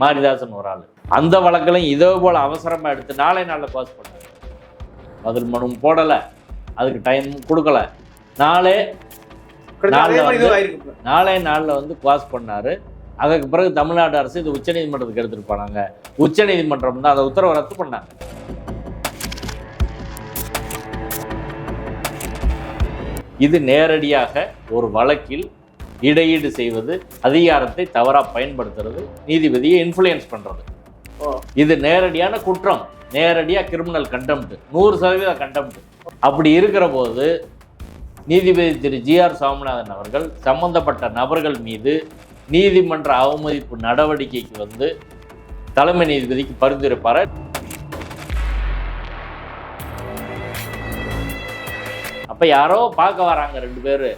மாரிதாசன் ஒரு ஆள். அந்த வழக்கிலையும் இதே போல் அவசரமாக எடுத்து நாளை நாளில் பாஸ் பண்ணாங்க பதில் மனு போடலை. அதுக்கு டைம் கொடுக்கல. நாளே அதே. நாளே நாளில் வந்து பாஸ் பண்ணாரு. அதுக்கு பிறகு தமிழ்நாடு அரசு இது உச்சநீதிமன்றத்துக்கு எடுத்துட்டு போனாங்க. உச்சநீதிமன்றம் தான் அந்த உத்தரவை ரத்து பண்ணாங்க. இது நேரடியாக ஒரு வழக்கில் இடையீடு செய்வது அதிகாரத்தை தவறாக பயன்படுத்துறது நீதிபதியை இன்ஃப்ளூயன்ஸ் பண்றது. ஓ. இது நேரடியான குற்றம். நேரடியாக கிரிமினல் கண்டெம்ட் நூறு சதவீத கண்டெம்ட் அப்படி இருக்கிற போது நீதிபதி திரு ஜிஆர் சாமிநாதன் அவர்கள் சம்பந்தப்பட்ட நபர்கள் மீது நீதிமன்ற அவமதிப்பு நடவடிக்கைக்கு வந்து தலைமை நீதிபதிக்கு பரிந்துரைப்பார். அப்போ யாரோ பார்க்க வராங்க ரெண்டு பேர்.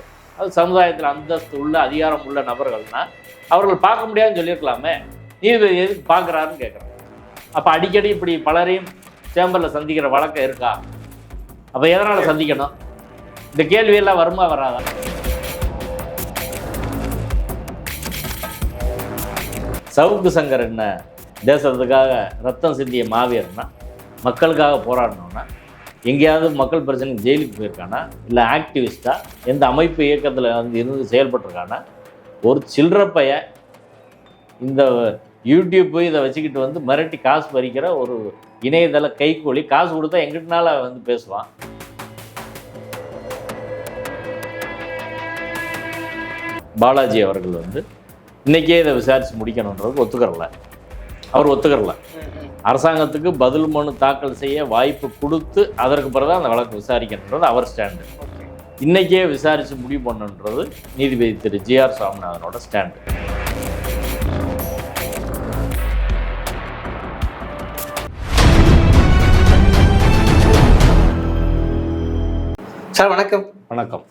அது சமுதாயத்தில் அந்தஸ்து உள்ள அதிகாரம் உள்ள நபர்கள்னா அவர்கள் பார்க்க முடியாதுன்னு சொல்லியிருக்கலாமே. நீதிபதி எதுக்கு பார்க்குறாருன்னு கேட்குறாங்க. அப்போ அடிக்கடி இப்படி பலரையும் சேம்பரில் சந்திக்கிற வழக்கம் இருக்கா? அப்போ எதனால் சந்திக்கணும்? இந்த கேள்வியெல்லாம் வருமா வராதா? சவுக்கு சங்கர் என்ன? தேசத்துக்காக ரத்தம் சிந்திய மாவீரன்னா மக்களுக்காக போராடணும்னா எங்கேயாவது மக்கள் பிரச்சனை ஜெயிலுக்கு போயிருக்கானா? இல்லை ஆக்டிவிஸ்டா எந்த அமைப்பு இயக்கத்தில் வந்து இருந்து செயல்பட்டுருக்கானா? ஒரு சில்லற பையன் இந்த யூடியூப் இதை வச்சுக்கிட்டு வந்து மிரட்டி காசு பறிக்கிற ஒரு இணையதள கைக்கூலி காசு கொடுத்தா எங்கிட்டனால வந்து பேசுவான். பாலாஜி அவர்கள் வந்து இன்னைக்கே இதை விசாரித்து முடிக்கணுன்றது ஒத்துக்கிறல. அவர் ஒத்துக்கிறல. அரசாங்கத்துக்கு பதில் மனு தாக்கல் செய்ய வாய்ப்பு கொடுத்து அதற்கு பிறகு அந்த வழக்கு விசாரிக்கணுன்றது அவர் ஸ்டாண்டு ஓகே இன்னைக்கே விசாரித்து முடிவு பண்ணுன்றது நீதிபதி திரு ஜிஆர் சாமிநாதனோட ஸ்டாண்டு சார் வணக்கம். வணக்கம்.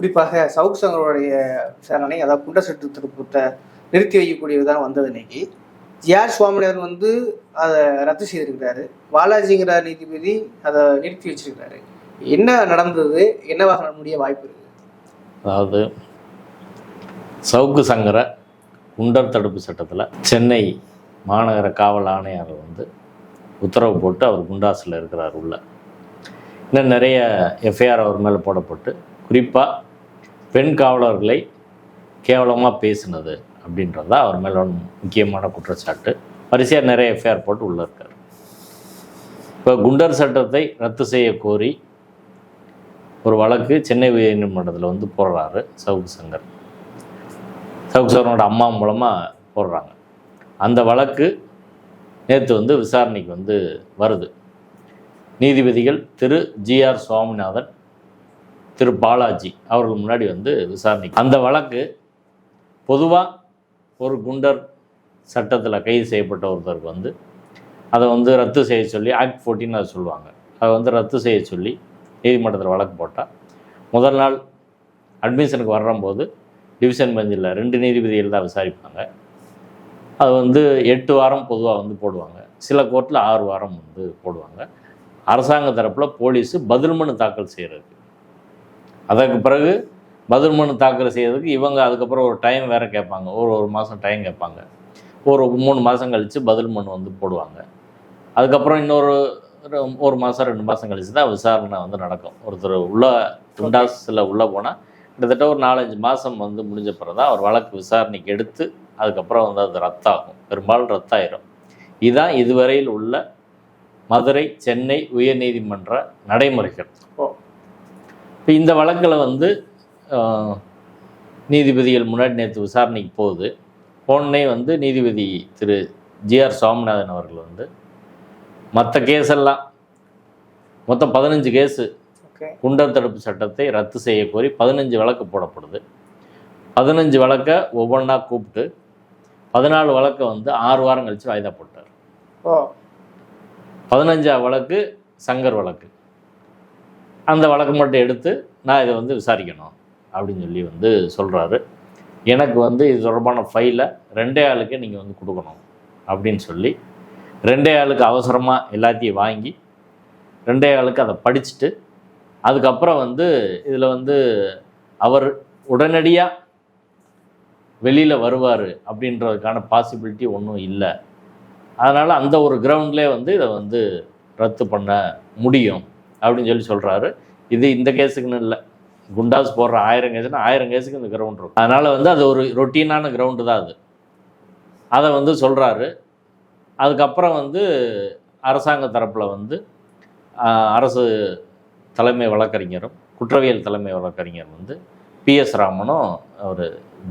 குறிப்பாக சவுக் சங்கருடைய விசாரணை அதாவது குண்ட சட்டு திருப்பத்தை நிறுத்தி வைக்கக்கூடியது தான் வந்தது இன்னைக்கு. ஜிஆர் சுவாமிநாதன் வந்து அதை ரத்து செய்திருக்கிறாரு. பாலாஜிங்கிற நீதிபதி அதை நிறுத்தி வச்சிருக்கிறாரு. என்ன நடந்தது? என்னவாக முடிய வாய்ப்பு இருக்கு? அதாவது சவுக்கு சங்கர குண்டர் தடுப்பு சட்டத்தில் சென்னை மாநகர காவல் ஆணையர் வந்து உத்தரவு போட்டு அவர் குண்டாஸில் இருக்கிறார் உள்ள. இன்னும் நிறைய எஃப்ஐஆர் அவர் மேலே போடப்பட்டு குறிப்பாக பெண் காவலர்களை கேவலமாக பேசினது. அப்படின்றது தான் அவர் மேலே முக்கியமான குற்றச்சாட்டு. வரிசையாக நிறைய எஃப்ஐஆர் போட்டு உள்ளே இருக்கார். இப்போ குண்டர் சட்டத்தை ரத்து செய்ய கோரி ஒரு வழக்கு சென்னை உயர்நீதிமன்றத்தில் வந்து போடுறாரு சவுக்கு சங்கர். சவுக்கு சங்கரோட அம்மா மூலமாக போடுறாங்க. அந்த வழக்கு நேற்று வந்து விசாரணைக்கு வந்து வருது. நீதிபதிகள் திரு ஜிஆர் சுவாமிநாதன் திரு பாலாஜி அவர்கள் முன்னாடி வந்து விசாரணைக்கு அந்த வழக்கு பொதுவாக ஒரு குண்டர் சட்டத்தில் கைது செய்யப்பட்ட ஒருத்தருக்கு வந்து அதை வந்து ரத்து செய்ய சொல்லி ஆக்ட் ஃபோர்டீன் அதை சொல்லுவாங்க. அதை வந்து ரத்து செய்ய சொல்லி நீதிமன்றத்தில் வழக்கு போட்டால் முதல் நாள் அட்மிஷனுக்கு வர்றம்போது டிவிஷன் பெஞ்சில் ரெண்டு நீதிபதிகள் தான் விசாரிப்பாங்க. அது வந்து எட்டு வாரம் பொதுவாக வந்து போடுவாங்க. சில கோர்ட்டில் ஆறு வாரம் வந்து போடுவாங்க. அரசாங்க தரப்பில் போலீஸு பதில் மனு தாக்கல் செய்கிறது அதற்கு பிறகு பதில் மனு தாக்கல் செய்யறதுக்கு இவங்க அதுக்கப்புறம் ஒரு டைம் வேறு கேட்பாங்க. ஒரு ஒரு மாதம் டைம் கேட்பாங்க. ஒரு மூணு மாதம் கழித்து பதில் மனு வந்து போடுவாங்க. அதுக்கப்புறம் இன்னொரு ஒரு- மாதம் ரெண்டு மாதம் கழிச்சு தான் விசாரணை வந்து நடக்கும். ஒருத்தர் உள்ள துண்டாஸில் உள்ளே போனால் கிட்டத்தட்ட ஒரு நாலஞ்சு மாதம் வந்து முடிஞ்ச பிறகு தான் அவர் வழக்கு விசாரணைக்கு எடுத்து அதுக்கப்புறம் வந்து அது ரத்தாகும். பெரும்பாலும் ரத்தாயிரும். இதுதான் இதுவரையில் உள்ள மதுரை சென்னை உயர்நீதிமன்ற நடைமுறைகள். இப்போ இந்த வழக்கில் வந்து நீதிபதிகள் முன்னாடி நேற்று விசாரணைக்கு போகுது. போனே வந்து நீதிபதி திரு ஜிஆர் சுவாமிநாதன் அவர்கள் வந்து மற்ற கேஸெல்லாம் மொத்தம் பதினஞ்சு கேஸு குண்டர் தடுப்பு சட்டத்தை ரத்து செய்ய கோரி பதினஞ்சு வழக்கு போடப்படுது. பதினஞ்சு வழக்கை ஒவ்வொன்றா கூப்பிட்டு பதினாலு வழக்கை வந்து ஆறு வாரம் கழித்து வாய்தா போட்டார். பதினஞ்சா வழக்கு சங்கர் வழக்கு. அந்த வழக்கு மட்டும் எடுத்து நான் இதை வந்து விசாரிக்கணும். அப்படின்னு சொல்லி வந்து சொல்கிறாரு எனக்கு வந்து இது தொடர்பான ஃபைலை ரெண்டே ஆளுக்கே நீங்கள் வந்து கொடுக்கணும் அப்படின்னு சொல்லி ரெண்டே ஆளுக்கு அவசரமாக எல்லாத்தையும் வாங்கி ரெண்டே ஆளுக்கு அதை படிச்சுட்டு அதுக்கப்புறம் வந்து இதில் வந்து அவர் உடனடியாக வெளியில் வருவார் அப்படின்றதுக்கான பாசிபிலிட்டி ஒன்றும் இல்லை. அதனால் அந்த ஒரு கிரவுண்ட்லேயே வந்து இதை வந்து ரத்து பண்ண முடியும் அப்படின்னு சொல்லி சொல்கிறாரு இது இந்த கேஸுக்குன்னு இல்லை. குண்டாஸ் போடுற ஆயிரம் கேஸுனா ஆயிரம் கேஸுக்கு இந்த கிரவுண்ட் இருக்கும். அதனால் வந்து அது ஒரு ரொட்டீனான கிரவுண்டு தான் அது. அதை வந்து சொல்கிறாரு அதுக்கப்புறம் வந்து அரசாங்க தரப்பில் வந்து அரசு தலைமை வழக்கறிஞரும் குற்றவியல் தலைமை வழக்கறிஞர் வந்து பிஎஸ் ராமனும் அவர்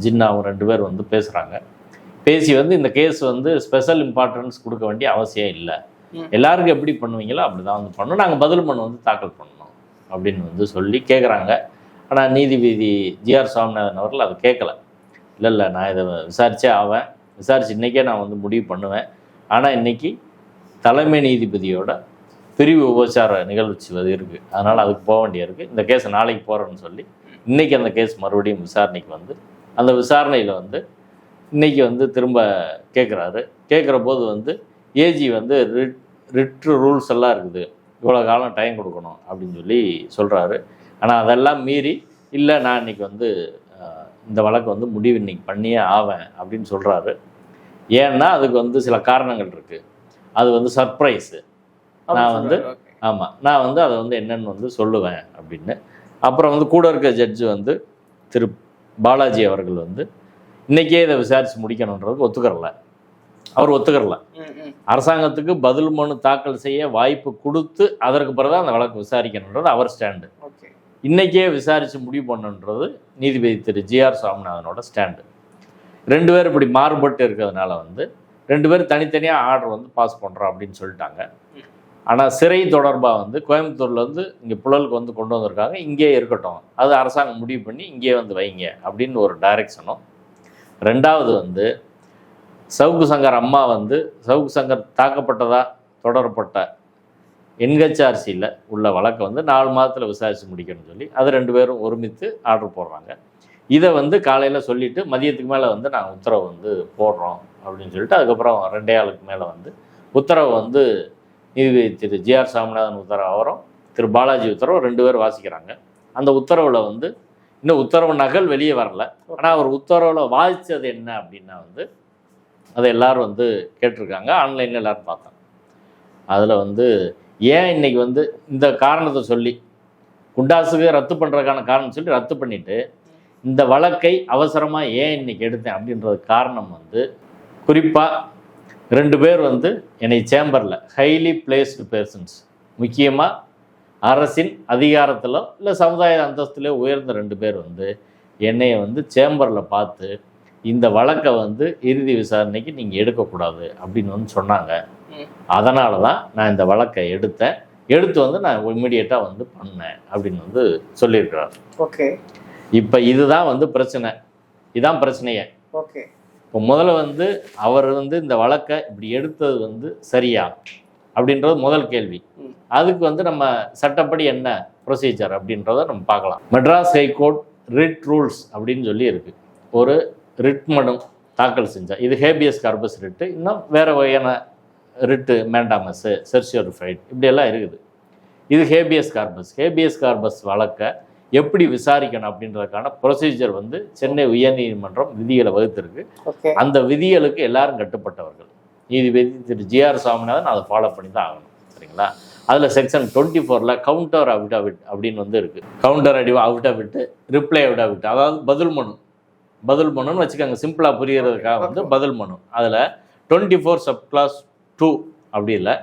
ஜின்னாவும் ரெண்டு பேர் வந்து பேசுகிறாங்க பேசி வந்து இந்த கேஸ் வந்து ஸ்பெஷல் இம்பார்ட்டன்ஸ் கொடுக்க வேண்டிய அவசியம் இல்லை. எல்லாருக்கும் எப்படி பண்ணுவீங்களோ அப்படி தான் வந்து பண்ணணும் நாங்கள் பதில் மனு வந்து தாக்கல் பண்ணணும் அப்படின்னு வந்து சொல்லி கேட்குறாங்க ஆனால் நீதிபதி ஜிஆர் சுவாமிநாதன் அவர்கள் அதை கேட்கல. இல்லை இல்லை நான் இதை விசாரித்தே ஆவேன். விசாரித்து இன்றைக்கே நான் வந்து முடிவு பண்ணுவேன். ஆனால் இன்றைக்கி தலைமை நீதிபதியோட பிரிவு உபச்சார நிகழ்ச்சி அது இருக்குது அதனால் அதுக்கு போக வேண்டியிருக்கு இந்த கேஸ் நாளைக்கு போகிறேன்னு சொல்லி இன்றைக்கி அந்த கேஸ் மறுபடியும் விசாரணைக்கு வந்து அந்த விசாரணையில் வந்து இன்றைக்கி வந்து திரும்ப கேட்குறாரு. கேட்குற போது வந்து ஏஜி வந்து ரிட் ரிட்ரு ரூல்ஸ் எல்லாம் இருக்குது. இவ்வளோ காலம் டைம் கொடுக்கணும் அப்படின்னு சொல்லி சொல்கிறாரு ஆனால் அதெல்லாம் மீறி இல்லை நான் இன்னைக்கு வந்து இந்த வழக்கு வந்து முடிவு இன்னைக்கு பண்ணியே ஆவேன் அப்படின்னு சொல்கிறாரு ஏன்னா அதுக்கு வந்து சில காரணங்கள் இருக்குது அது வந்து சர்ப்ரைஸு. நான் வந்து ஆமாம் நான் வந்து அதை வந்து என்னன்னு வந்து சொல்லுவேன் அப்படின்னு. அப்புறம் வந்து கூட இருக்க ஜட்ஜு வந்து திரு பாலாஜி அவர்கள் வந்து இன்றைக்கே இதை விசாரித்து முடிக்கணுன்றதுக்கு ஒத்துக்கறல. அவர் ஒத்துக்கறல. அரசாங்கத்துக்கு பதில் மனு தாக்கல் செய்ய வாய்ப்பு கொடுத்து அதற்கு பிறகு அந்த வழக்கு விசாரிக்கணுன்றது அவர் ஸ்டாண்டு. இன்றைக்கே விசாரித்து முடிவு பண்ணுன்றது நீதிபதி திரு ஜிஆர் சாமிநாதனோட ஸ்டாண்டு. ரெண்டு பேர் இப்படி மாறுபட்டு இருக்கிறதுனால வந்து ரெண்டு பேர் தனித்தனியாக ஆர்டர் வந்து பாஸ் பண்ணுறோம் அப்படின்னு சொல்லிட்டாங்க. ஆனால் சிறை தொடர்பாக வந்து கோயம்புத்தூர்லேருந்து இங்கே புழலுக்கு வந்து கொண்டு வந்திருக்காங்க. இங்கே இருக்கட்டும். அது அரசாங்கம் முடிவு பண்ணி இங்கே வந்து வைங்க அப்படின்னு ஒரு டைரக்ஷனும் ரெண்டாவது வந்து சவுக்கு சங்கர் அம்மா வந்து சவுக்கு சங்கர் தாக்கப்பட்டதாக தொடரப்பட்ட என்ஹெச்ஆர்சியில் உள்ள வழக்கை வந்து நாலு மாதத்தில் விசாரித்து முடிக்கணும்னு சொல்லி அது ரெண்டு பேரும் ஒருமித்து ஆர்டர் போடுறாங்க. இதை வந்து காலையில் சொல்லிவிட்டு மதியத்துக்கு மேலே வந்து நாங்கள் உத்தரவு வந்து போடுறோம் அப்படின்னு சொல்லிட்டு அதுக்கப்புறம் ரெண்டே ஆளுக்கு மேலே வந்து உத்தரவு வந்து நீதிபதி திரு ஜிஆர் சாமிநாதன் உத்தரவு அவரும் திரு பாலாஜி உத்தரவு ரெண்டு பேரும் வாசிக்கிறாங்க. அந்த உத்தரவில் வந்து இன்னும் உத்தரவு நகல் வெளியே வரல. ஆனால் அவர் உத்தரவில் வாசித்தது என்ன அப்படின்னா வந்து அதை எல்லோரும் வந்து கேட்டிருக்காங்க. ஆன்லைனில் எல்லாரும் பார்த்தாங்க அதில் வந்து ஏன் இன்னைக்கு வந்து இந்த காரணத்தை சொல்லி குண்டாசுக்கு ரத்து பண்ணுறதுக்கான காரணம் சொல்லி ரத்து பண்ணிட்டு இந்த வழக்கை அவசரமாக ஏன் இன்னைக்கு எடுத்தேன் அப்படின்றது காரணம் வந்து குறிப்பாக ரெண்டு பேர் வந்து என்னை சேம்பரில் ஹைலி பிளேஸ்டு பர்சன்ஸ் முக்கியமாக அரசின் அதிகாரத்திலோ இல்லை சமுதாய அந்தஸ்திலே உயர்ந்த ரெண்டு பேர் வந்து என்னையை வந்து சேம்பரில் பார்த்து இந்த வழக்கை வந்து இறுதி விசாரணைக்கு நீங்கள் எடுக்கக்கூடாது அப்படின்னு வந்து சொன்னாங்க. அதனால தான் நான் இந்த வழக்கை எடுத்தேன். எடுத்து வந்து நான் இம்மிடியட்டாக வந்து பண்ணேன் அப்படின்னு வந்து சொல்லியிருக்கிறார். ஓகே. இப்போ இதுதான் வந்து பிரச்சனை. இதுதான் பிரச்சனையே. ஓகே. இப்போ முதல்ல வந்து அவர் வந்து இந்த வழக்கை இப்படி எடுத்தது வந்து சரியா அப்படின்றது முதல் கேள்வி. அதுக்கு வந்து நம்ம சட்டப்படி என்ன ப்ரொசீஜர் அப்படின்றத நம்ம பார்க்கலாம். மெட்ராஸ் ஹைகோர்ட் ரிட் ரூல்ஸ் அப்படின்னு சொல்லி இருக்கு ஒரு ரிட் மனு தாக்கல் செஞ்சா. இது ஹேபியஸ் கார்பஸ் ரிட்டு இன்னும் வேற வகையான ரிட்டு மேண்டாமஸ் செர்சியோரிஃபைட் இப்படியெல்லாம் இருக்குது. இது ஹேபியஸ் கார்பஸ் ஹேபியஸ் கார்பஸ் வழக்கை எப்படி விசாரிக்கணும் அப்படின்றதுக்கான ப்ரொசீஜர் வந்து சென்னை உயர்நீதிமன்றம் விதிகளை வகுத்திருக்கு. அந்த விதிகளுக்கு எல்லாரும் கட்டுப்பட்டவர்கள். நீதிபதி திரு ஜிஆர் சாமிநாதன் அதை ஃபாலோ பண்ணி தான் ஆகணும். சரிங்களா? அதில் செக்ஷன் டுவெண்ட்டி ஃபோரில் கவுண்டர் அவிடாவிட் அப்படின்னு வந்து இருக்குது கவுண்டர் அடி அவிடாவிட்டு ரிப்ளை அவிடாவிட் அதாவது பதில் மனு. பதில் மனுன்னு வச்சுக்கோங்க சிம்பிளாக புரியறதுக்காக வந்து பதில் மனு. அதில் twenty four sub clause two அப்படி இல்லை.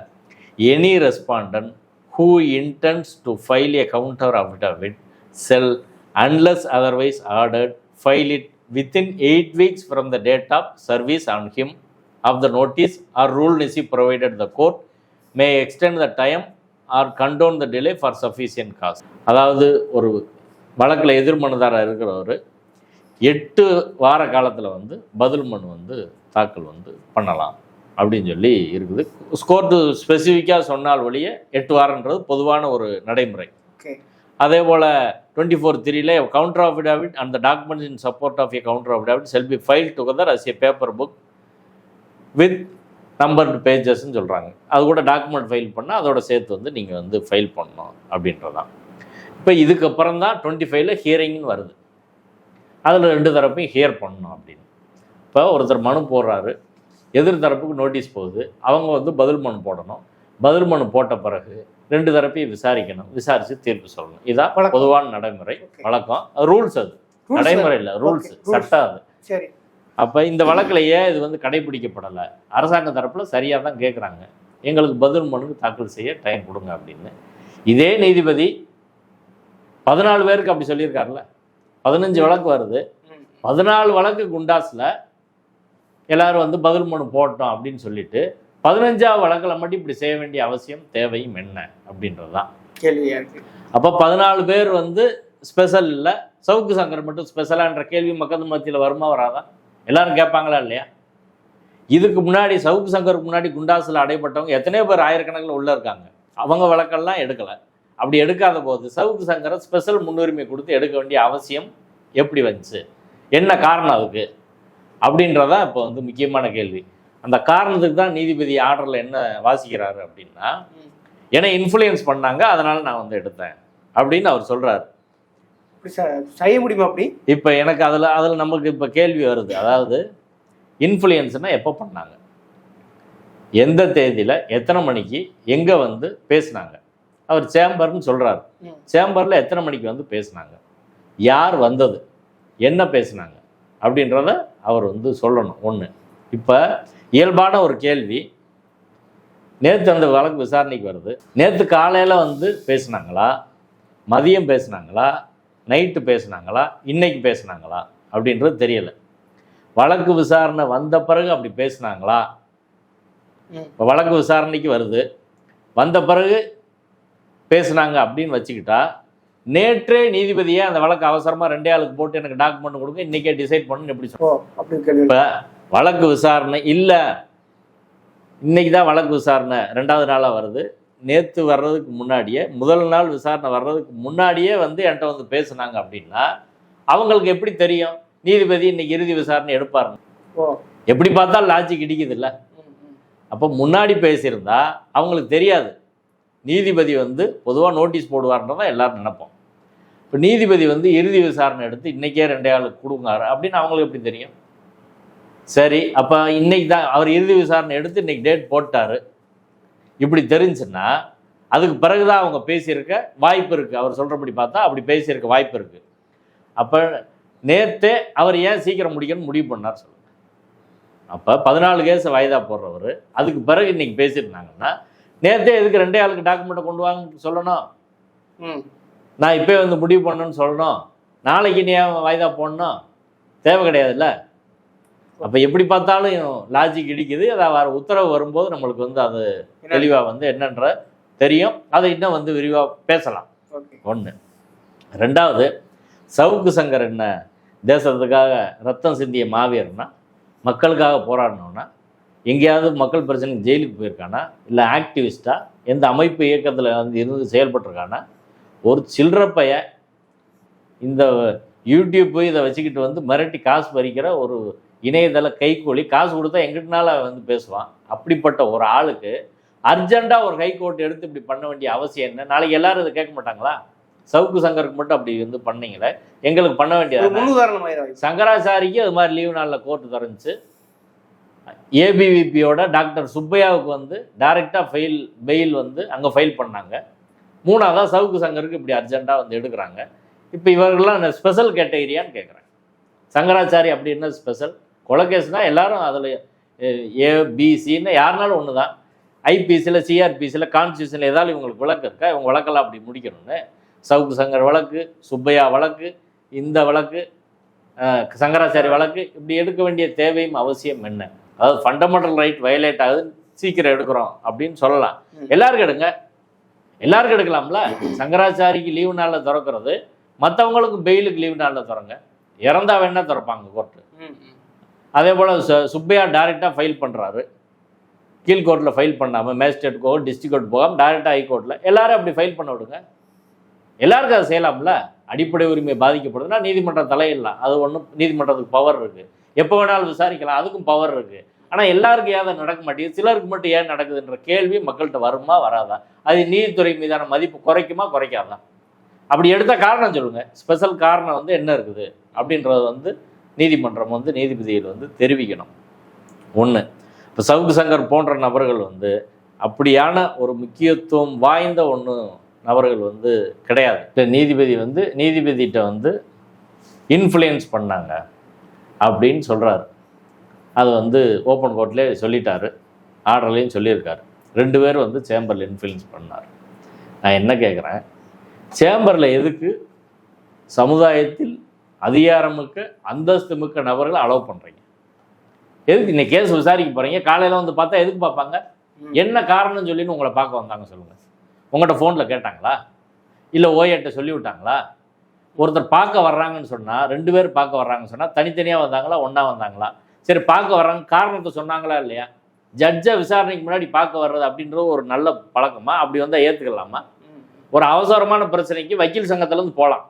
Any respondent who intends to file a counter affidavit shall unless otherwise ordered file it within eight weeks from the date of service on him of the notice or rule nisi provided the court may extend the time or condone the delay for sufficient cause அதாவது ஒரு வழக்கில் எதிர்மனுதாரர் இருக்கிறவர் எட்டு வார காலத்தில் வந்து பதில் மனு வந்து தாக்கல் வந்து பண்ணலாம். அப்படின்னு சொல்லி இருக்குது. ஸ்கோர்ட்டு ஸ்பெசிஃபிக்காக சொன்னால் வழிய எட்டு வாரன்றது பொதுவான ஒரு நடைமுறை. அதே போல் டுவெண்ட்டி ஃபோர் த்ரீல கவுண்டர் ஆஃபிடாவிட் அந்த documents in support of a counter affidavit shall be file together as a paper book with numbered பேஜஸ்ன்னு சொல்கிறாங்க அது கூட டாக்குமெண்ட் ஃபைல் பண்ணால் அதோட சேர்த்து வந்து நீங்கள் வந்து ஃபைல் பண்ணணும் அப்படின்றதான். இப்போ இதுக்கப்புறம் தான் டுவெண்ட்டி ஃபைவ்ல ஹியரிங்னு வருது. அதில் ரெண்டு தரப்பையும் ஹியர் பண்ணணும் அப்படின்னு. இப்போ ஒருத்தர் மனு போடுறாரு. எதிர் தரப்புக்கு நோட்டீஸ் போகுது. அவங்க வந்து பதில் மனு போடணும். பதில் மனு போட்ட பிறகு ரெண்டு தரப்பையும் விசாரிக்கணும். விசாரித்து தீர்ப்பு சொல்லணும். இதான். பொதுவான நடைமுறை. வழக்கம். ரூல்ஸ் அது. நடைமுறை இல்லை. ரூல்ஸ். சட்டம் அது. சரி. அப்போ இந்த வழக்கில் ஏன் இது வந்து கடைபிடிக்கப்படலை அரசாங்க தரப்பில் சரியாக தான் கேட்குறாங்க. எங்களுக்கு பதில் மனுக்கு தாக்கல் செய்ய டைம் கொடுங்க அப்படின்னு. இதே நீதிபதி பதினாலு பேருக்கு அப்படி சொல்லியிருக்காருல்ல. பதினஞ்சு வழக்கு வருது. பதினாலு வழக்கு குண்டாஸில் எல்லாரும் வந்து பதில் மனு போட்டோம் அப்படின்னு சொல்லிட்டு பதினஞ்சாவது வழக்கில் மட்டும் இப்படி செய்ய வேண்டிய அவசியம் தேவையும் என்ன அப்படின்றது தான் கேள்வியா இருக்கு அப்போ பதினாலு பேர் வந்து ஸ்பெஷல் இல்லை. சவுக்கு சங்கர் மட்டும் ஸ்பெஷலான்ற கேள்வி மக்கள் மத்தியில் வருமா வராதா? எல்லாரும் கேட்பாங்களா இல்லையா? இதுக்கு முன்னாடி சவுக்கு சங்கருக்கு முன்னாடி குண்டாஸில் அடைப்பட்டவங்க எத்தனையோ பேர் ஆயிரக்கணக்கில் உள்ளே இருக்காங்க. அவங்க வழக்கெல்லாம் எடுக்கலை. அப்படி எடுக்காத போது சவுக்கு சங்கரை ஸ்பெஷல் முன்னுரிமை கொடுத்து எடுக்க வேண்டிய அவசியம் எப்படி வந்துச்சு? என்ன காரணம் அதுக்கு? அப்படின்றதான் இப்போ வந்து முக்கியமான கேள்வி. அந்த காரணத்துக்கு தான் நீதிபதி ஆர்டரில் என்ன வாசிக்கிறாரு அப்படின்னா ம். என்னை இன்ஃப்ளூயன்ஸ் பண்ணாங்க அதனால நான் வந்து எடுத்தேன். அப்படின்னு அவர் சொல்றாரு. இப்படி ச- செய்ய முடியுமா அப்படி? இப்போ எனக்கு அதில் அதில் நமக்கு இப்போ கேள்வி வருது. அதாவது இன்ஃப்ளூயன்ஸ்னா எப்போ பண்ணாங்க? எந்த தேதியில் எத்தனை மணிக்கு எங்கே வந்து பேசுனாங்க? அவர் சேம்பர்னு சொல்கிறாரு. சேம்பரில் எத்தனை மணிக்கு வந்து பேசுனாங்க? யார் வந்தது? என்ன பேசுனாங்க? அப்படின்றத அவர் வந்து சொல்லணும். ஒன்று இப்போ இயல்பான ஒரு கேள்வி. நேற்று அந்த வழக்கு விசாரணைக்கு வருது. நேற்று காலையில் வந்து பேசுனாங்களா? மதியம் பேசுனாங்களா? நைட்டு பேசுனாங்களா? இன்னைக்கு பேசுனாங்களா? அப்படின்றது தெரியலை. வழக்கு விசாரணை வந்த பிறகு அப்படி பேசுனாங்களா? இப்போ வழக்கு விசாரணைக்கு வருது. வந்த பிறகு பேசுனாங்க அப்படின்னு வச்சுக்கிட்டா நேற்றே நீதிபதியே அந்த வழக்கு அவசரமாக ரெண்டே ஆளுக்கு போட்டு எனக்கு டாக்குமெண்ட் கொடுங்க இன்றைக்கே டிசைட் பண்ணுன்னு எப்படி இப்போ வழக்கு விசாரணை இல்லை. இன்னைக்கு தான் வழக்கு விசாரணை ரெண்டாவது நாளாக வருது. நேற்று வர்றதுக்கு முன்னாடியே முதல் நாள் விசாரணை வர்றதுக்கு முன்னாடியே வந்து என்கிட்ட வந்து பேசுனாங்க அப்படின்னா அவங்களுக்கு எப்படி தெரியும்? நீதிபதி இன்னைக்கு இறுதி விசாரணை எடுப்பாருன்னு. எப்படி பார்த்தா லாஜிக் இடிக்குது இல்லை. அப்போ முன்னாடி பேசியிருந்தா அவங்களுக்கு தெரியாது. நீதிபதி வந்து பொதுவாக நோட்டீஸ் போடுவார்ன்றதான் எல்லாரும் நினைப்போம். இப்போ நீதிபதி வந்து இறுதி விசாரணை எடுத்து இன்றைக்கே ரெண்டே ஆளுக்கு கொடுங்காரு அப்படின்னு அவங்களுக்கு எப்படி தெரியும்? சரி அப்போ இன்னைக்கு தான் அவர் இறுதி விசாரணை எடுத்து இன்றைக்கி டேட் போட்டாரு. இப்படி தெரிஞ்சுன்னா அதுக்கு பிறகு தான் அவங்க பேசியிருக்க வாய்ப்பு இருக்குது அவர் சொல்கிறபடி பார்த்தா அப்படி பேசியிருக்க வாய்ப்பு இருக்குது அப்போ நேற்றே அவர் ஏன் சீக்கிரம் முடிக்கணும்னு முடிவு பண்ணார் சொல்லுங்க. அப்போ பதினாலு கேஸ் வாய்தா போடுறவர் அதுக்கு பிறகு இன்னைக்கு பேசியிருந்தாங்கன்னா நேற்றே எதுக்கு ரெண்டே ஆளுக்கு டாக்குமெண்ட்டை கொண்டு வாங்கன்னு சொல்லணும்? ம். நான் இப்போ வந்து முடிவு பண்ணணும்னு சொல்லணும் நாளைக்கு நீ வாய்தா போடணும் தேவை கிடையாதுல்ல? அப்போ எப்படி பார்த்தாலும் லாஜிக் இடிக்குது. அதை வர உத்தரவு வரும்போது நம்மளுக்கு வந்து அது தெளிவாக வந்து என்னன்ற தெரியும். அதை இன்னும் வந்து விரிவாக பேசலாம். ஒன்று ரெண்டாவது சவுக்கு சங்கர் என்ன தேசத்துக்காக ரத்தம் சிந்திய மாவீரனா மக்களுக்காக போராடணும்னா எங்கேயாவது மக்கள் பிரச்சனைக்கு ஜெயிலுக்கு போயிருக்கானா இல்லை ஆக்டிவிஸ்டா எந்த அமைப்பு இயக்கத்தில் வந்து இருந்து செயல்பட்டிருக்கானா ஒரு சில்லற பையன் இந்த யூடியூப் இதை வச்சுக்கிட்டு வந்து மிரட்டி காசு பறிக்கிற ஒரு இணையதள கைக்கூலி காசு கொடுத்தா எங்கிட்டனால வந்து பேசுவான். அப்படிப்பட்ட ஒரு ஆளுக்கு அர்ஜென்ட்டாக ஒரு ஹைகோர்ட் எடுத்து இப்படி பண்ண வேண்டிய அவசியம் என்ன? நாளைக்கு எல்லாரும் இதை கேட்க மாட்டாங்களா? சவுக்கு சங்கருக்கு மட்டும் அப்படி வந்து பண்ணீங்களே? எங்களுக்கு பண்ண வேண்டியது சங்கராச்சாரிக்கு அது மாதிரி லீவு நாளில் கோர்ட்டு திறந்துச்சு ஏபிவிபியோட டாக்டர் சுப்பையாவுக்கு வந்து டைரெக்டாக ஃபெயில் பெயில் வந்து அங்கே ஃபைல் பண்ணாங்க. மூணாவதாக சவுக்கு சங்கருக்கு இப்படி அர்ஜென்ட்டாக வந்து எடுக்கிறாங்க. இப்போ இவர்கள்லாம் ஸ்பெஷல் கேட்டகரியான்னு கேட்குறாங்க சங்கராச்சாரி அப்படி என்ன ஸ்பெஷல் கொலகேஸ்னால் எல்லாரும் அதில் ஏபிசின்னு யாருனாலும் ஒன்று தான் ஐபிசியில் சிஆர்பிசியில் கான்ஸ்டியூஷனில் ஏதாவது இவங்களுக்கு விளக்கு இருக்கா? இவங்க வழக்கெல்லாம் அப்படி முடிக்கணும்னு. சவுக்கு சங்கர் வழக்கு சுப்பையா வழக்கு இந்த வழக்கு சங்கராச்சாரி வழக்கு இப்படி எடுக்க வேண்டிய தேவையும் அவசியம் என்ன? அதாவது ஃபண்டமெண்டல் ரைட் வயலேட் ஆகுது சீக்கிரம் எடுக்கிறோம் அப்படின்னு சொல்லலாம். எல்லாருக்கும் எடுங்க. எல்லாருக்கும் எடுக்கலாம்ல? சங்கராச்சாரிக்கு லீவு நாளில் திறக்கிறது மற்றவங்களுக்கு பெயிலுக்கு லீவு நாளில் திறங்க. இறந்தா வேணா திறப்பாங்க கோர்ட்டு அதே போல் சுப்பையா டைரெக்டாக ஃபைல் பண்ணுறாரு கீழ் கோர்ட்டில் ஃபைல் பண்ணாமல் மேஜிஸ்ட்ரேட் கோர்ட் டிஸ்ட்ரிக்ட் கோர்ட் போகாமல் டைரெக்டாக ஹைகோர்ட்டில் எல்லாரும் அப்படி ஃபைல் பண்ண விடுங்க. எல்லாருக்கும் அதை செய்யலாம்ல? அடிப்படை உரிமை பாதிக்கப்படுதுன்னா நீதிமன்றம் தலையிடலாம். அது ஒன்றும் நீதிமன்றத்துக்கு பவர் இருக்குது எப்போ வேணாலும் விசாரிக்கலாம். அதுக்கும் பவர் இருக்குது ஆனால் எல்லாருக்கும் ஏன் நடக்க மாட்டேங்குது? சிலருக்கு மட்டும் ஏன் நடக்குதுன்ற கேள்வி மக்கள்கிட்ட வருமா வராதா? அது நீதித்துறை மீதான மதிப்பு குறைக்குமா குறைக்காதா? அப்படி எடுத்த காரணம் சொல்லுங்கள் ஸ்பெஷல் காரணம் வந்து என்ன இருக்குது? அப்படின்றது வந்து நீதிமன்றம் வந்து நீதிபதிகள் வந்து தெரிவிக்கணும். ஒன்று இப்போ சவுக்கு சங்கர் போன்ற நபர்கள் வந்து அப்படியான ஒரு முக்கியத்துவம் வாய்ந்த ஒன்று நபர்கள் வந்து கிடையாது. இப்போ நீதிபதி வந்து நீதிபதிகிட்ட வந்து இன்ஃப்ளூயன்ஸ் பண்ணாங்க அப்படின்னு சொல்கிறாரு அது வந்து ஓப்பன் கோர்ட்லேயே சொல்லிட்டாரு. ஆர்டர்லேயும் சொல்லியிருக்காரு. ரெண்டு பேர் வந்து சேம்பரில் இன்ஃப்ளூயன்ஸ் பண்ணார். நான் என்ன கேட்குறேன் சேம்பரில் எதுக்கு? சமுதாயத்தில் அதிகாரமிக்க அந்தஸ்து மிக்க நபர்களை அலோவ் பண்ணுறீங்க எதுக்கு இன்னைக்கு கேஸ் விசாரிக்க போகிறீங்க காலையில் வந்து பார்த்தா எதுக்கு பார்ப்பாங்க. என்ன காரணம் சொல்லின்னு உங்களை பார்க்க வந்தாங்க சொல்லுங்கள் உங்கள்கிட்ட ஃபோனில் கேட்டாங்களா? இல்லை ஓஏட்ட சொல்லி விட்டாங்களா? ஒருத்தர் பார்க்க வர்றாங்கன்னு சொன்னால் ரெண்டு பேர் பார்க்க வர்றாங்கன்னு சொன்னால் தனித்தனியாக வந்தாங்களா? ஒன்றா வந்தாங்களா? சரி பார்க்க வர்றாங்க காரணத்தை சொன்னாங்களா இல்லையா? ஜட்ஜை விசாரணைக்கு முன்னாடி பார்க்க வர்றது அப்படின்றது ஒரு நல்ல பழக்கமா? அப்படி வந்தால் ஏற்றுக்கலாமா ஒரு அவசரமான பிரச்சனைக்கு வக்கீல் சங்கத்திலேருந்து போகலாம்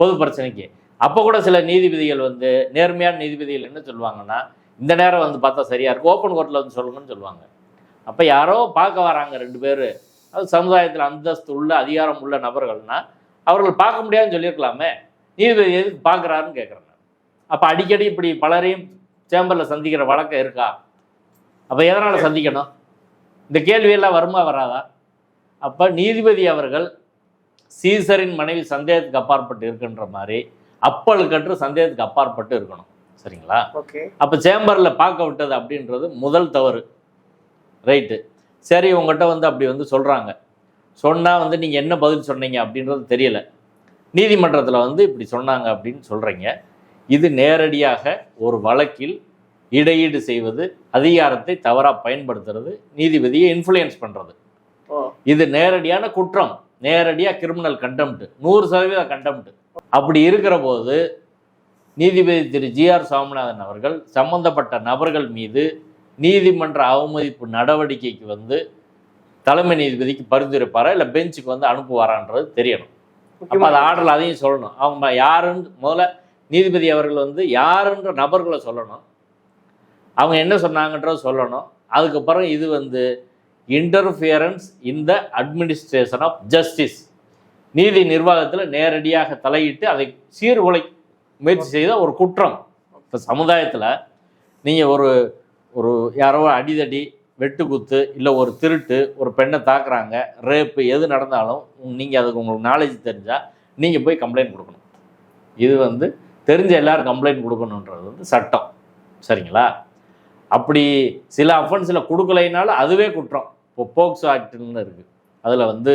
பொது பிரச்சனைக்கு. அப்போ கூட சில நீதிபதிகள் வந்து நேர்மையான நீதிபதிகள் என்ன சொல்லுவாங்கன்னா இந்த நேரம் வந்து பார்த்தா சரியாக இருக்கும் ஓப்பன் கோர்ட்டில் வந்து சொல்லுங்கன்னு சொல்லுவாங்க. அப்போ யாரோ பார்க்க வராங்க ரெண்டு பேர். அது சமுதாயத்தில் அந்தஸ்து உள்ள அதிகாரம் உள்ள நபர்கள்னா அவர்கள் பார்க்க முடியாதுன்னு சொல்லியிருக்கலாமே. நீதிபதி எதுக்கு பார்க்குறாருன்னு கேட்குறேன் அப்போ அடிக்கடி இப்படி பலரையும் சேம்பரில் சந்திக்கிற வழக்கம் இருக்கா? அப்போ எதனால் சந்திக்கணும்? இந்த கேள்வியெல்லாம் வருமா வராதா? அப்போ நீதிபதி அவர்கள் சீசரின் மனைவி சந்தேகத்துக்கு அப்பாற்பட்டு இருக்குன்ற மாதிரி அப்பழுக்கற்று சந்தேகத்துக்கு அப்பாற்பட்டு இருக்கணும். சரிங்களா? ஓகே. அப்போ சேம்பரில் பார்க்க விட்டது அப்படின்றது முதல் தவறு. ரைட்டு. சரி உங்கள்கிட்ட வந்து அப்படி வந்து சொல்கிறாங்க சொன்னால் வந்து நீங்கள் என்ன பதில் சொன்னீங்க அப்படின்றது தெரியல. நீதிமன்றத்தில் வந்து இப்படி சொன்னாங்க அப்படின்னு சொல்கிறீங்க இது நேரடியாக ஒரு வழக்கில் இடையீடு செய்வது அதிகாரத்தை தவறாக பயன்படுத்துறது நீதிபதியை இன்ஃப்ளூயன்ஸ் பண்ணுறது இது நேரடியான குற்றம். நேரடியாக கிரிமினல் கண்டெம்ட் நூறு சதவீத கண்டெம்ட் அப்படி இருக்கிற போது நீதிபதி திரு ஜிஆர் சாமிநாதன் அவர்கள் சம்பந்தப்பட்ட நபர்கள் மீது நீதிமன்ற அவமதிப்பு நடவடிக்கைக்கு வந்து தலைமை நீதிபதிக்கு பரிந்துரைப்பாரா? இல்லை பெஞ்சுக்கு வந்து அனுப்புவாரான்றது தெரியணும். அப்போ அது ஆர்டரில் அதையும் சொல்லணும். அவங்க யாருன்னு முதல்ல நீதிபதி அவர்கள் வந்து யாருன்ற நபர்களை சொல்லணும். அவங்க என்ன சொன்னாங்கன்றத சொல்லணும். அதுக்கப்புறம் இது வந்து interference in the administration of justice நீதி நிர்வாகத்தில் நேரடியாக தலையிட்டு அதை சீர்குலை முயற்சி செய்த ஒரு குற்றம். இப்போ சமுதாயத்தில் நீங்கள் ஒரு ஒரு யாரோ அடிதடி வெட்டுக்குத்து இல்லை ஒரு திருட்டு ஒரு பெண்ணை தாக்குறாங்க ரேப்பு எது நடந்தாலும் நீங்கள் அதுக்கு உங்களுக்கு நாலேஜ் தெரிஞ்சால் நீங்கள் போய் கம்ப்ளைண்ட் கொடுக்கணும். இது வந்து தெரிஞ்ச எல்லாரும் கம்ப்ளைண்ட் கொடுக்கணுன்றது வந்து சட்டம். சரிங்களா? அப்படி சில அஃபென்ஸில் கொடுக்கலைனாலும் அதுவே குற்றம். இப்போ போக்சோ ஆக்ட்னு இருக்குது அதில் வந்து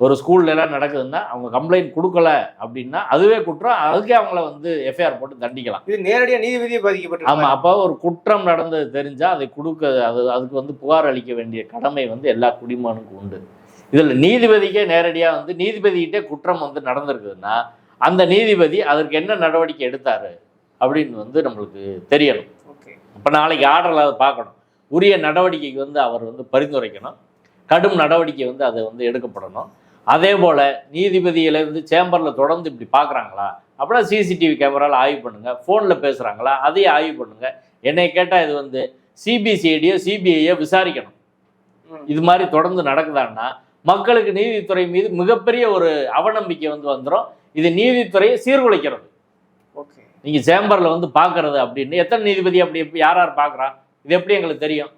ஒரு ஸ்கூல்ல எல்லாம் நடக்குதுன்னா அவங்க கம்ப்ளைண்ட் கொடுக்கல அப்படின்னா அதுவே குற்றம். அதுக்கே அவங்கள வந்து எஃப்ஐஆர் போட்டு தண்டிக்கலாம். இது நேரடியா நீதிபதியை பாதிக்கப்பட்டிருக்கு ஆமாம் அப்போ ஒரு குற்றம் நடந்தது தெரிஞ்சால் அதை கொடுக்க அது அதுக்கு வந்து புகார் அளிக்க வேண்டிய கடமை வந்து எல்லா குடிமகனுக்கும் உண்டு. இதில் நீதிபதிக்கே நேரடியாக வந்து நீதிபதிகிட்டே குற்றம் வந்து நடந்திருக்குதுன்னா அந்த நீதிபதி அதற்கு என்ன நடவடிக்கை எடுத்தாரு அப்படின்னு வந்து நம்மளுக்கு தெரியணும். ஓகே. இப்போ நாளைக்கு ஆர்டரில் அதை பார்க்கணும். உரிய நடவடிக்கைக்கு வந்து அவர் வந்து பரிந்துரைக்கணும். கடும் நடவடிக்கை வந்து அது வந்து எடுக்கப்படணும். அதே போல் நீதிபதிகளை வந்து சேம்பரில் தொடர்ந்து இப்படி பார்க்குறாங்களா? அப்படின்னா சிசிடிவி கேமராவில் ஆய்வு பண்ணுங்கள் ஃபோனில் பேசுகிறாங்களா அதையும் ஆய்வு பண்ணுங்கள் என்னை கேட்டால் இது வந்து சிபிசிஐடியோ சிபிஐயோ விசாரிக்கணும். இது மாதிரி தொடர்ந்து நடக்குதான்னா மக்களுக்கு நீதித்துறை மீது மிகப்பெரிய ஒரு அவநம்பிக்கை வந்து வந்துடும் இது நீதித்துறையை சீர்குலைக்கிறது. நீங்கள் சேம்பரில் வந்து பார்க்கறது அப்படின்னு. எத்தனை நீதிபதி அப்படி யார் யார் பார்க்குறா இது எப்படி எங்களுக்கு தெரியும்?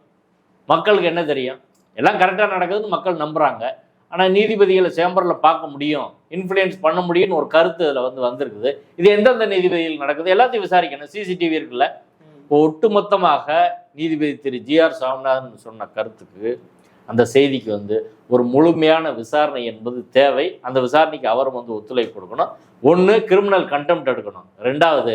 மக்களுக்கு என்ன தெரியும்? எல்லாம் கரெக்டாக நடக்குதுன்னு மக்கள் நம்புகிறாங்க ஆனால் நீதிபதிகளை சேம்பரில் பார்க்க முடியும். இன்ஃப்ளூயன்ஸ் பண்ண முடியும்னு ஒரு கருத்து இதில் வந்து வந்திருக்குது. இது எந்தெந்த நீதிபதிகள் நடக்குது? எல்லாத்தையும் விசாரிக்கணும். சிசிடிவி இருக்குல்ல. இப்போ ஒட்டுமொத்தமாக நீதிபதி திரு ஜிஆர் சாமிநாதன் சொன்ன கருத்துக்கு அந்த செய்திக்கு வந்து ஒரு முழுமையான விசாரணை என்பது தேவை. அந்த விசாரணைக்கு அவரும் வந்து ஒத்துழைப்பு கொடுக்கணும். ஒன்று கிரிமினல் கண்டெம்ட் எடுக்கணும். ரெண்டாவது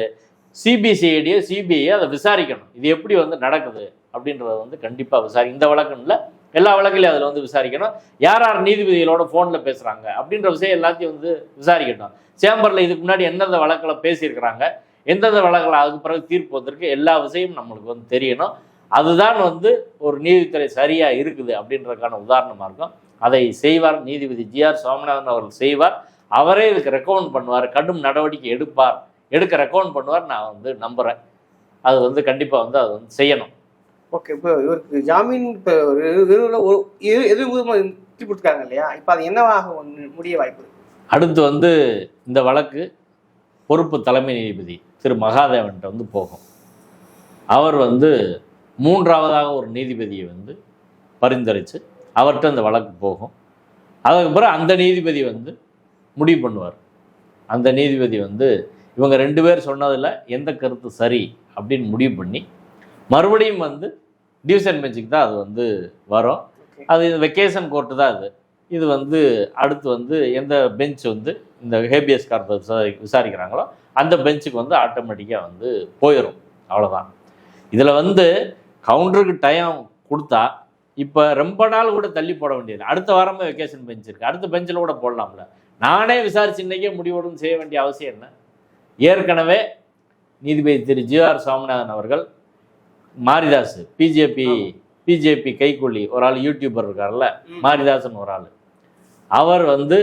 சிபிசிஐடியோ சிபிஐ அதை விசாரிக்கணும். இது எப்படி வந்து நடக்குது அப்படின்றத வந்து கண்டிப்பாக விசாரி இந்த வழக்குன்னு இல்லை. எல்லா வழக்கிலையும் அதில் வந்து விசாரிக்கணும். யார் யார் நீதிபதிகளோட ஃபோனில் பேசுகிறாங்க அப்படின்ற விஷயம் எல்லாத்தையும் வந்து விசாரிக்கட்டும். சேம்பரில் இதுக்கு முன்னாடி எந்தெந்த வழக்கில் பேசியிருக்கிறாங்க எந்தெந்த வழக்கில் அதுக்கு பிறகு தீர்ப்பு வந்திருக்கு எல்லா விஷயமும் நம்மளுக்கு வந்து தெரியணும். அதுதான் வந்து ஒரு நீதித்துறை சரியாக இருக்குது அப்படின்றதுக்கான உதாரணமாக இருக்கும். அதை செய்வார் நீதிபதி ஜிஆர் சுவாமிநாதன் அவர்கள் செய்வார். அவரே இதுக்கு ரெக்கமெண்ட் பண்ணுவார். கடும் நடவடிக்கை எடுப்பார். எடுக்க ரெக்கமெண்ட் பண்ணுவார். நான் வந்து நம்புகிறேன் அது வந்து கண்டிப்பாக வந்து அது வந்து செய்யணும். ஓகே இப்போ இவருக்கு ஜாமீன் இப்போ ஒரு இரு- ஒரு இரு- எதிர் விதமாக தீர்ப்பு கொடுத்துருக்காங்க இல்லையா? இப்போ அது என்னவாக ஒன்று முடிய வாய்ப்பு? அடுத்து வந்து இந்த வழக்கு பொறுப்பு தலைமை நீதிபதி திரு மகாதேவன்கிட்ட வந்து போகும். அவர் வந்து மூன்றாவதாக ஒரு நீதிபதியை வந்து பரிந்துரைச்சு அவர்கிட்ட அந்த வழக்கு போகும். அதுக்கப்புறம் அந்த நீதிபதி வந்து முடிவு பண்ணுவார். அந்த நீதிபதி வந்து இவங்க ரெண்டு பேர் சொன்னதில் எந்த கருத்து சரி அப்படின்னு முடிவு பண்ணி மறுபடியும் வந்து டிவிஷன் பெஞ்சுக்கு தான் அது வந்து வரும். அது வெக்கேஷன் கோர்ட்டு தான் அது. இது வந்து அடுத்து வந்து எந்த பெஞ்ச் வந்து இந்த ஹேபியஸ் கார்பஸ் விசாரி விசாரிக்கிறாங்களோ அந்த பெஞ்சுக்கு வந்து ஆட்டோமேட்டிக்காக வந்து போயிடும் அவ்வளோதான் இதில் வந்து கவுண்டருக்கு டைம் கொடுத்தா இப்போ ரொம்ப நாள் கூட தள்ளி போட வேண்டியது அடுத்த வாரமே வெக்கேஷன் பெஞ்ச் இருக்குது அடுத்த பெஞ்சில் கூட போடலாம்ல. நானே விசாரிச்சு இன்னைக்கே முடிவோடும் செய்ய வேண்டிய அவசியம் என்ன? ஏற்கனவே நீதிபதி திரு. ஜிஆர் சுவாமிநாதன் அவர்கள் மாரிதாஸ் பிஜேபி. பிஜேபி கைக்கூலி ஒரு ஆள் யூடியூபர் இருக்கார்ல மாரிதாசன் ஒரு ஆள். அவர் வந்து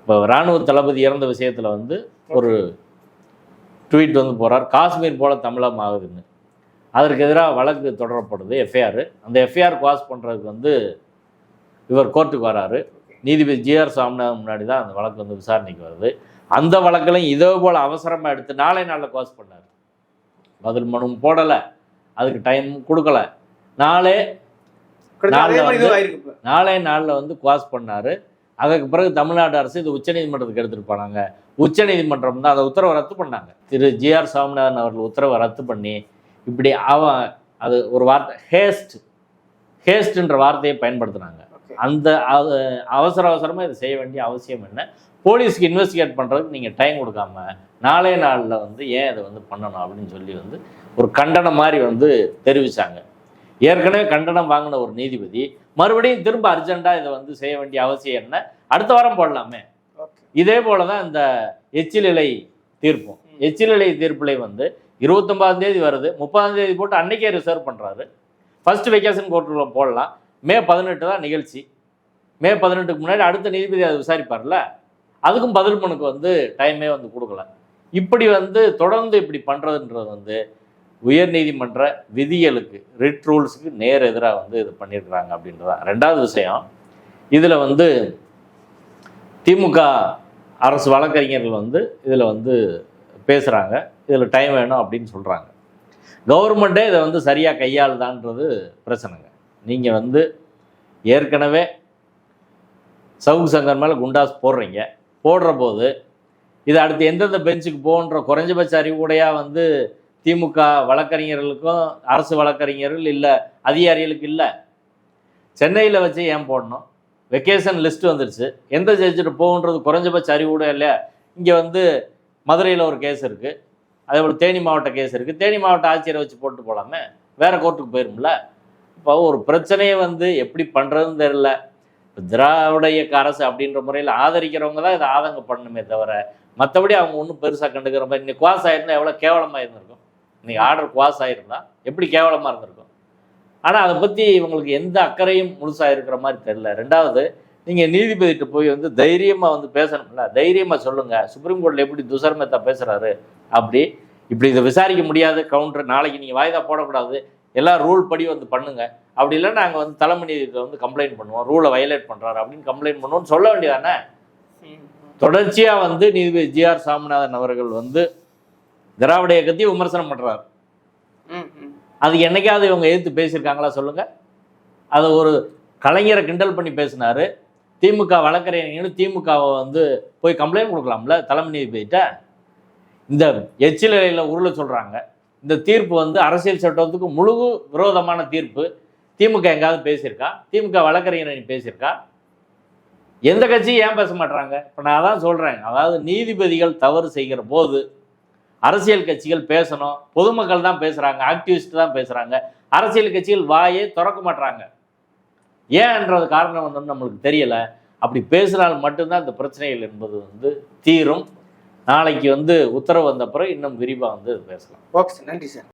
இப்போ இராணுவ தளபதி இறந்த விஷயத்தில் வந்து ஒரு ட்வீட் வந்து போகிறார் காஷ்மீர் போல தமிழகம் ஆகுதுன்னு. அதற்கு எதிராக வழக்கு தொடரப்படுது எஃப்ஐஆர் அந்த எஃப்ஐஆர் பாஸ் பண்ணுறதுக்கு வந்து இவர் கோர்ட்டுக்கு வராரு. நீதிபதி ஜிஆர் சாமிநாதன் முன்னாடி தான் அந்த வழக்கு வந்து விசாரணைக்கு வருது. அந்த வழக்கிலையும் இதே போல் அவசரமாக எடுத்து நாளை நாளில் கோஸ் பண்ணார். பதில் மனு போடலை. அதுக்கு டைம் கொடுக்கல. நாளே அதே நாளே நாளில் வந்து குவாஸ் பண்ணார். அதுக்கு பிறகு தமிழ்நாடு அரசு இது உச்சநீதிமன்றத்துக்கு எடுத்துகிட்டு போனாங்க. உச்சநீதிமன்றம் தான் அந்த உத்தரவை ரத்து பண்ணாங்க. திரு ஜிஆர் சாமிநாதன் அவர்கள் உத்தரவை ரத்து பண்ணி இப்படி அவன் அது ஒரு வார்த்தை ஹேஸ்ட் ஹேஸ்ட்ன்ற வார்த்தையை பயன்படுத்தினாங்க. அந்த அவசர அவசரமாக இதை செய்ய வேண்டிய அவசியம் என்ன? போலீஸ்க்கு இன்வெஸ்டிகேட் பண்ணுறதுக்கு நீங்கள் டைம் கொடுக்காம நாளே நாளில் வந்து ஏன் இதை வந்து பண்ணணும் அப்படின்னு சொல்லி வந்து ஒரு கண்டனம் மாதிரி வந்து தெரிவித்தாங்க ஏற்கனவே கண்டனம் வாங்கின ஒரு நீதிபதி மறுபடியும் திரும்ப அர்ஜென்ட்டாக இதை வந்து செய்ய வேண்டிய அவசியம் என்ன? அடுத்த வாரம் போடலாமே. இதே போல தான் இந்த எச்சிலிலை தீர்ப்பும். எச்சிலிலை தீர்ப்புலை வந்து இருபத்தொம்பதாம் தேதி வருது. முப்பதாம் தேதி போட்டு அன்னைக்கே ரிசர்வ் பண்ணுறாரு ஃபர்ஸ்ட் வெக்கேஷன் கோர்ட்டில் போடலாம். மே பதினெட்டு தான் நிகழ்ச்சி. மே பதினெட்டுக்கு முன்னாடி அடுத்த நீதிபதி அதை விசாரிப்பார்ல. அதுக்கும் பதில் மனுக்கு வந்து டைமே வந்து கொடுக்கல. இப்படி வந்து தொடர்ந்து இப்படி பண்ணுறதுன்றது வந்து உயர் நீதிமன்ற விதிகளுக்கு ரிட் ரூல்ஸுக்கு நேர் எதிராக வந்து இது பண்ணியிருக்கிறாங்க அப்படின்றதான் ரெண்டாவது விஷயம் இதில் வந்து திமுக அரசு வழக்கறிஞர்கள் வந்து இதில் வந்து பேசுகிறாங்க இதில் டைம் வேணும் அப்படின்னு சொல்கிறாங்க கவர்மெண்ட்டே இதை வந்து சரியாக கையாளுதான்றது பிரச்சனைங்க. நீங்கள் வந்து ஏற்கனவே சவுக்கு சங்கர் மேலே குண்டாஸ் போடுறீங்க. போடுற போது இது அடுத்து எந்தெந்த பெஞ்சுக்கு போகன்ற குறைஞ்சபட்ச அறிவுடையாக வந்து திமுக வழக்கறிஞர்களுக்கும் அரசு வழக்கறிஞர்கள் இல்லை அதிகாரிகளுக்கு இல்லை. சென்னையில் வச்சு ஏன் போடணும்? வெக்கேஷன் லிஸ்ட் வந்துருச்சு. எந்த ஜட்ஜிட்டு போகுன்றது குறைஞ்சபட்ச அறிவுடைய இல்லையா? இங்கே வந்து மதுரையில் ஒரு கேஸ் இருக்குது அதே போல் தேனி மாவட்ட கேஸ் இருக்குது தேனி மாவட்ட ஆட்சியரை வச்சு போட்டு போகலாமே வேறு கோர்ட்டுக்கு போயிரும்ல? இப்போ ஒரு பிரச்சனையை வந்து எப்படி பண்ணுறதுன்னு தெரில இப்போ திராவிட இயக்க அரசு அப்படின்ற முறையில் ஆதரிக்கிறவங்க தான் இதை ஆதங்கம் பண்ணணுமே தவிர மற்றபடி அவங்க ஒன்றும் பெருசாக கண்டுக்கிற மாதிரி இன்றைக்கி குவாஸ் ஆயிருந்தால் எவ்வளோ கேவலமாக இருந்திருக்கும். இன்றைக்கி ஆர்டர் குவாஸ் ஆயிருந்தா எப்படி கேவலமாக இருந்திருக்கும்? ஆனால் அதை பற்றி இவங்களுக்கு எந்த அக்கறையும் முழுசாக இருக்கிற மாதிரி தெரில ரெண்டாவது நீங்கள் நீதிபதிகிட்ட போய் வந்து தைரியமாக வந்து பேசணும்ல. தைரியமாக சொல்லுங்கள் சுப்ரீம் கோர்ட்டில் எப்படி துஷர் மேத்தா பேசுகிறாரு அப்படி. இப்படி இதை விசாரிக்க முடியாது. கவுண்டர் நாளைக்கு நீங்கள் வாய்தா போடக்கூடாது. எல்லாம் ரூல் படி வந்து பண்ணுங்க. அப்படி இல்லை நாங்கள் வந்து தலைமை நீதிபதியை வந்து கம்ப்ளைண்ட் பண்ணுவோம். ரூலை வயலேட் பண்ணுறாரு அப்படின்னு கம்ப்ளைண்ட் பண்ணுவோம்னு சொல்ல வேண்டியதானே? தொடர்ச்சியாக வந்து நீதிபதி ஜிஆர் சாமிநாதன் அவர்கள் வந்து திராவிட இயக்கத்தையும் விமர்சனம் பண்ணுறாரு அது என்னைக்காவது இவங்க எதிர்த்து பேசியிருக்காங்களா சொல்லுங்க. அதை ஒரு கலைஞரை கிண்டல் பண்ணி பேசினாரு. திமுக வழக்கறிஞர்கள் திமுகவை வந்து போய் கம்ப்ளைண்ட் கொடுக்கலாம்ல? தலைமை நீதிபதிட்ட இந்த எச்சிலையில் உருளை சொல்கிறாங்க இந்த தீர்ப்பு வந்து அரசியல் சட்டத்துக்கு முழு விரோதமான தீர்ப்பு. திமுக எங்காவது பேசியிருக்கா? திமுக வழக்கறிஞர் பேசியிருக்கா? எந்த கட்சியும் ஏன் பேச மாட்டாங்க இப்போ நான் அதான் சொல்கிறேன் அதாவது நீதிபதிகள் தவறு செய்கிற போது அரசியல் கட்சிகள் பேசணும். பொதுமக்கள் தான் பேசுகிறாங்க ஆக்டிவிஸ்ட் தான் பேசுகிறாங்க அரசியல் கட்சிகள் வாயே திறக்க மாட்றாங்க. ஏன்ன்றது காரணம் வந்து நம்மளுக்கு தெரியலை. அப்படி பேசினால் மட்டும்தான் இந்த பிரச்சனைகள் என்பது வந்து தீரும். நாளைக்கு வந்து உத்தரவு வந்த பிறகு இன்னும் விரிவாக வந்து பேசலாம். Okay sir. நன்றி சார்.